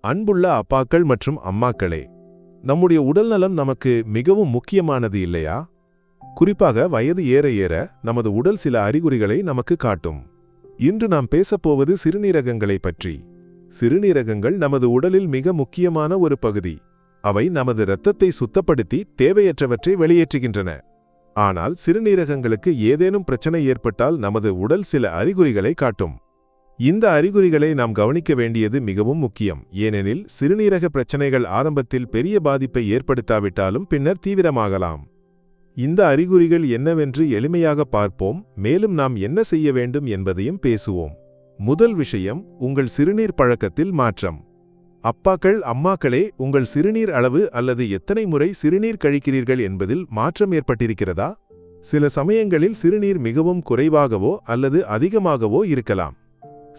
அன்புள்ள அப்பாக்கள் மற்றும் அம்மாக்களே நம்முடைய உடல்நலம் நமக்கு மிகவும் முக்கியமானது இல்லையா? குறிப்பாக வயது ஏற ஏற நமது உடல் சில அறிகுறிகளை நமக்கு காட்டும். இன்று நாம் பேசப்போவது சிறுநீரகங்களைப் பற்றி. சிறுநீரகங்கள் நமது உடலில் மிக முக்கியமான ஒரு பகுதி. அவை நமது இரத்தத்தை சுத்தப்படுத்தி தேவையற்றவற்றை வெளியேற்றுகின்றன. ஆனால் சிறுநீரகங்களுக்கு ஏதேனும் பிரச்சனை ஏற்பட்டால் நமது உடல் சில அறிகுறிகளை காட்டும். இந்த அறிகுறிகளை நாம் கவனிக்க வேண்டியது மிகவும் முக்கியம். ஏனெனில் சிறுநீரக பிரச்சனைகள் ஆரம்பத்தில் பெரிய பாதிப்பை ஏற்படுத்தாவிட்டாலும் பின்னர் தீவிரமாகலாம். இந்த அறிகுறிகள் என்னவென்று எளிமையாக பார்ப்போம். மேலும் நாம் என்ன செய்ய வேண்டும் என்பதையும் பேசுவோம். முதல் விஷயம் உங்கள் சிறுநீர் பழக்கத்தில் மாற்றம். அப்பாக்கள் அம்மாக்களே உங்கள் சிறுநீர் அளவு அல்லது எத்தனை முறை சிறுநீர் கழிக்கிறீர்கள் என்பதில் மாற்றம் ஏற்பட்டிருக்கிறதா? சில சமயங்களில் சிறுநீர் மிகவும் குறைவாகவோ அல்லது அதிகமாகவோ இருக்கலாம்.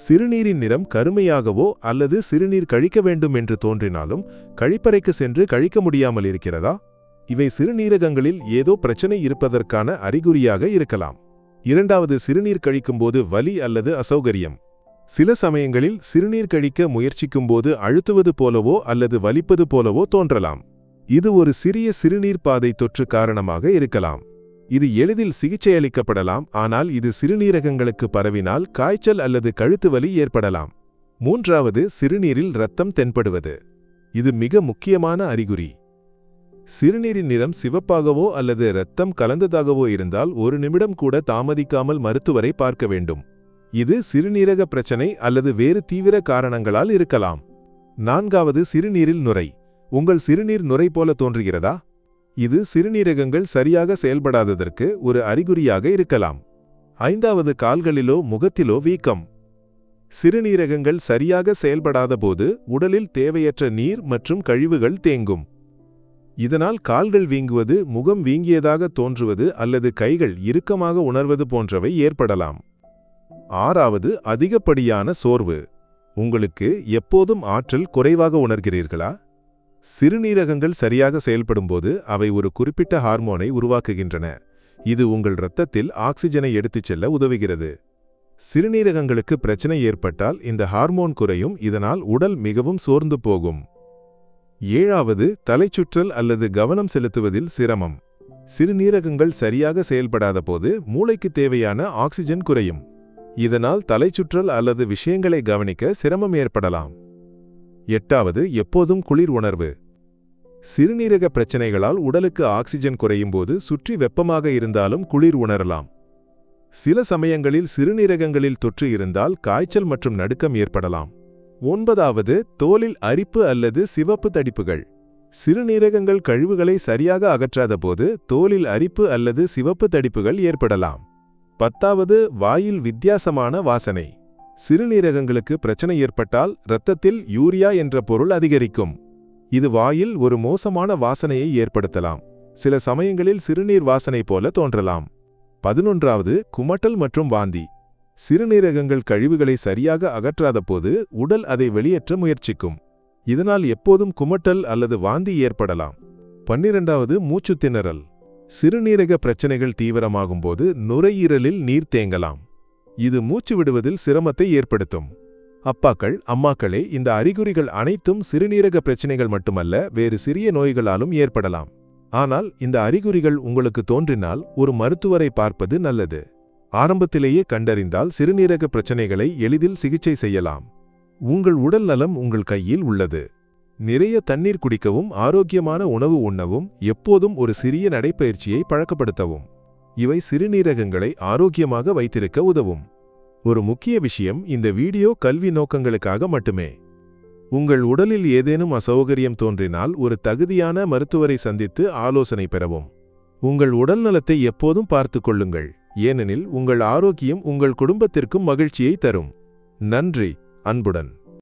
சிறுநீரின் நிறம் கருமையாகவோ அல்லது சிறுநீர் கழிக்க வேண்டும் என்று தோன்றினாலும் கழிப்பறைக்கு சென்று கழிக்க முடியாமல் இருக்கிறதா? இவை சிறுநீரகங்களில் ஏதோ பிரச்சனை இருப்பதற்கான அறிகுறியாக இருக்கலாம். இரண்டாவது சிறுநீர் கழிக்கும்போது வலி அல்லது அசௌகரியம். சில சமயங்களில் சிறுநீர் கழிக்க முயற்சிக்கும்போது அழுத்துவது போலவோ அல்லது வலிப்பது போலவோ தோன்றலாம். இது ஒரு சிறிய சிறுநீர் பாதை தொற்று காரணமாக இருக்கலாம். இது எளிதில் சிகிச்சை அளிக்கப்படலாம் ஆனால் இது சிறுநீரகங்களுக்கு பரவினால் காய்ச்சல் அல்லது கழுத்து வலி ஏற்படலாம். மூன்றாவது சிறுநீரில் இரத்தம் தென்படுவது. இது மிக முக்கியமான அறிகுறி. சிறுநீரின் நிறம் சிவப்பாகவோ அல்லது இரத்தம் கலந்ததாகவோ இருந்தால் ஒரு நிமிடம் கூட தாமதிக்காமல் மருத்துவரை பார்க்க வேண்டும். இது சிறுநீரக பிரச்சனை அல்லது வேறு தீவிர காரணங்களால் இருக்கலாம். நான்காவது சிறுநீரில் நுரை. உங்கள் சிறுநீர் நுரை போல தோன்றுகிறதா? இது சிறுநீரகங்கள் சரியாக செயல்படாததற்கு ஒரு அறிகுறியாக இருக்கலாம். ஐந்தாவது கால்களிலோ முகத்திலோ வீக்கம். சிறுநீரகங்கள் சரியாக செயல்படாதபோது உடலில் தேவையற்ற நீர் மற்றும் கழிவுகள் தேங்கும். இதனால் கால்கள் வீங்குவது முகம் வீங்கியதாக தோன்றுவது அல்லது கைகள் இறுக்கமாக உணர்வது போன்றவை ஏற்படலாம். ஆறாவது அதிகப்படியான சோர்வு. உங்களுக்கு எப்போதும் ஆற்றல் குறைவாக உணர்கிறீர்களா? சிறுநீரகங்கள் சரியாக செயல்படும்போது அவை ஒரு குறிப்பிட்ட ஹார்மோனை உருவாக்குகின்றன. இது உங்கள் இரத்தத்தில் ஆக்சிஜனை எடுத்துச் செல்ல உதவுகிறது. சிறுநீரகங்களுக்கு பிரச்சனை ஏற்பட்டால் இந்த ஹார்மோன் குறையும் இதனால் உடல் மிகவும் சோர்ந்து போகும். ஏழாவது தலைச்சுற்றல் அல்லது கவனம் செலுத்துவதில் சிரமம். சிறுநீரகங்கள் சரியாக செயல்படாத போது மூளைக்கு தேவையான ஆக்சிஜன் குறையும். இதனால் தலைச்சுற்றல் அல்லது விஷயங்களை கவனிக்க சிரமம் ஏற்படலாம். எட்டாவது எப்போதும் குளிர் உணர்வு. சிறுநீரக பிரச்சனைகளால் உடலுக்கு ஆக்சிஜன் குறையும் போது சுற்றி வெப்பமாக இருந்தாலும் குளிர் உணரலாம். சில சமயங்களில் சிறுநீரகங்களில் தொற்று இருந்தால் காய்ச்சல் மற்றும் நடுக்கம் ஏற்படலாம். ஒன்பதாவது தோலில் அரிப்பு அல்லது சிவப்பு தடிப்புகள். சிறுநீரகங்கள் கழிவுகளை சரியாக அகற்றாத போது தோலில் அரிப்பு அல்லது சிவப்பு தடிப்புகள் ஏற்படலாம். பத்தாவது வாயில் வித்தியாசமான வாசனை. சிறுநீரகங்களுக்கு பிரச்சனை ஏற்பட்டால் இரத்தத்தில் யூரியா என்ற பொருள் அதிகரிக்கும். இது வாயில் ஒரு மோசமான வாசனையை ஏற்படுத்தலாம். சில சமயங்களில் சிறுநீர் வாசனை போல தோன்றலாம். பதினொன்றாவது குமட்டல் மற்றும் வாந்தி. சிறுநீரகங்கள் கழிவுகளை சரியாக அகற்றாத போது உடல் அதை வெளியேற்ற முயற்சிக்கும். இதனால் எப்போதும் குமட்டல் அல்லது வாந்தி ஏற்படலாம். பன்னிரெண்டாவது மூச்சு திணறல் சிறுநீரக பிரச்சனைகள் தீவிரமாகும்போது நுரையீரலில் நீர் தேங்கலாம். இது மூச்சு விடுவதில் சிரமத்தை ஏற்படுத்தும். அப்பாக்கள் அம்மாக்களே இந்த அறிகுறிகள் அனைத்தும் சிறுநீரக பிரச்சனைகள் மட்டுமல்ல வேறு சிறிய நோய்களாலும் ஏற்படலாம். ஆனால் இந்த அறிகுறிகள் உங்களுக்கு தோன்றினால் ஒரு மருத்துவரை பார்ப்பது நல்லது. ஆரம்பத்திலேயே கண்டறிந்தால் சிறுநீரக பிரச்சனைகளை எளிதில் சிகிச்சை செய்யலாம். உங்கள் உடல் நலம் உங்கள் கையில் உள்ளது. நிறைய தண்ணீர் குடிக்கவும் ஆரோக்கியமான உணவு உண்ணவும் எப்போதும் ஒரு சிறிய நடைப்பயிற்சியை பழக்கப்படுத்தவும். இவை சிறுநீரகங்களை ஆரோக்கியமாக வைத்திருக்க உதவும். ஒரு முக்கிய விஷயம் இந்த வீடியோ கல்வி நோக்கங்களுக்காக மட்டுமே. உங்கள் உடலில் ஏதேனும் அசௌகரியம் தோன்றினால் ஒரு தகுதியான மருத்துவரை சந்தித்து ஆலோசனை பெறவும். உங்கள் உடல் நலத்தை எப்போதும் பார்த்து கொள்ளுங்கள். ஏனெனில் உங்கள் ஆரோக்கியம் உங்கள் குடும்பத்திற்கும் மகிழ்ச்சியை தரும். நன்றி. அன்புடன்.